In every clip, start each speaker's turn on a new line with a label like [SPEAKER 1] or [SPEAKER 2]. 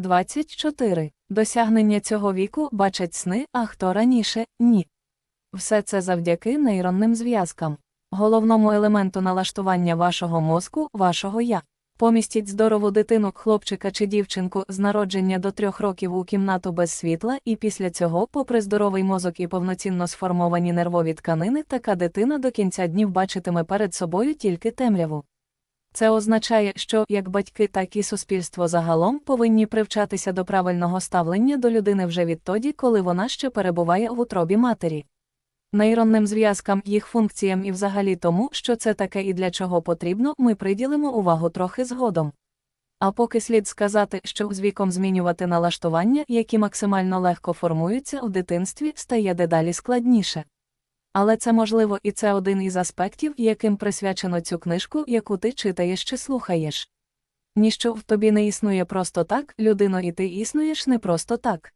[SPEAKER 1] 24. Досягнення цього віку бачать сни, а хто раніше ні. Все це завдяки нейронним зв'язкам, головному елементу налаштування вашого мозку, вашого я. Помістіть здорову дитину, хлопчика чи дівчинку з народження до трьох років у кімнату без світла, і після цього, попри здоровий мозок і повноцінно сформовані нервові тканини, така дитина до кінця днів бачитиме перед собою тільки темряву. Це означає, що як батьки, так і суспільство загалом повинні привчатися до правильного ставлення до людини вже відтоді, коли вона ще перебуває в утробі матері. Нейронним зв'язкам, їх функціям і взагалі тому, що це таке і для чого потрібно, ми приділимо увагу трохи згодом. А поки слід сказати, що з віком змінювати налаштування, які максимально легко формуються у дитинстві, стає дедалі складніше. Але це можливо і це один із аспектів, яким присвячено цю книжку, яку ти читаєш чи слухаєш. Ніщо в тобі не існує просто так, людино, і ти існуєш не просто так.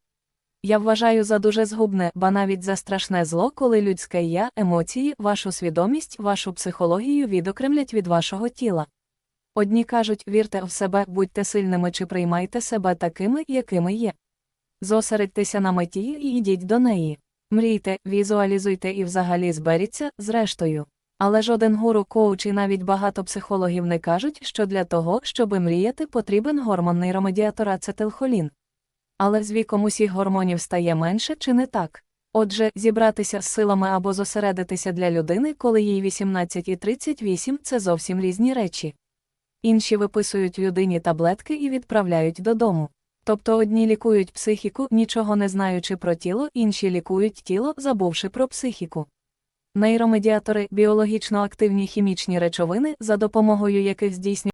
[SPEAKER 1] Я вважаю за дуже згубне, ба навіть за страшне зло, коли людське я, емоції, вашу свідомість, вашу психологію відокремлять від вашого тіла. Одні кажуть, вірте в себе, будьте сильними чи приймайте себе такими, якими є. Зосередьтеся на меті і йдіть до неї. Мрійте, візуалізуйте і взагалі зберіться, зрештою. Але жоден гуру, коуч і навіть багато психологів не кажуть, що для того, щоби мріяти, потрібен гормон нейромедіатора ацетилхолін. Але з віком усіх гормонів стає менше чи не так? Отже, зібратися з силами або зосередитися для людини, коли їй 18 і 38 – це зовсім різні речі. Інші виписують людині таблетки і відправляють додому. Тобто одні лікують психіку, нічого не знаючи про тіло, інші лікують тіло, забувши про психіку. Нейромедіатори біологічно активні хімічні речовини, за допомогою яких здійснюють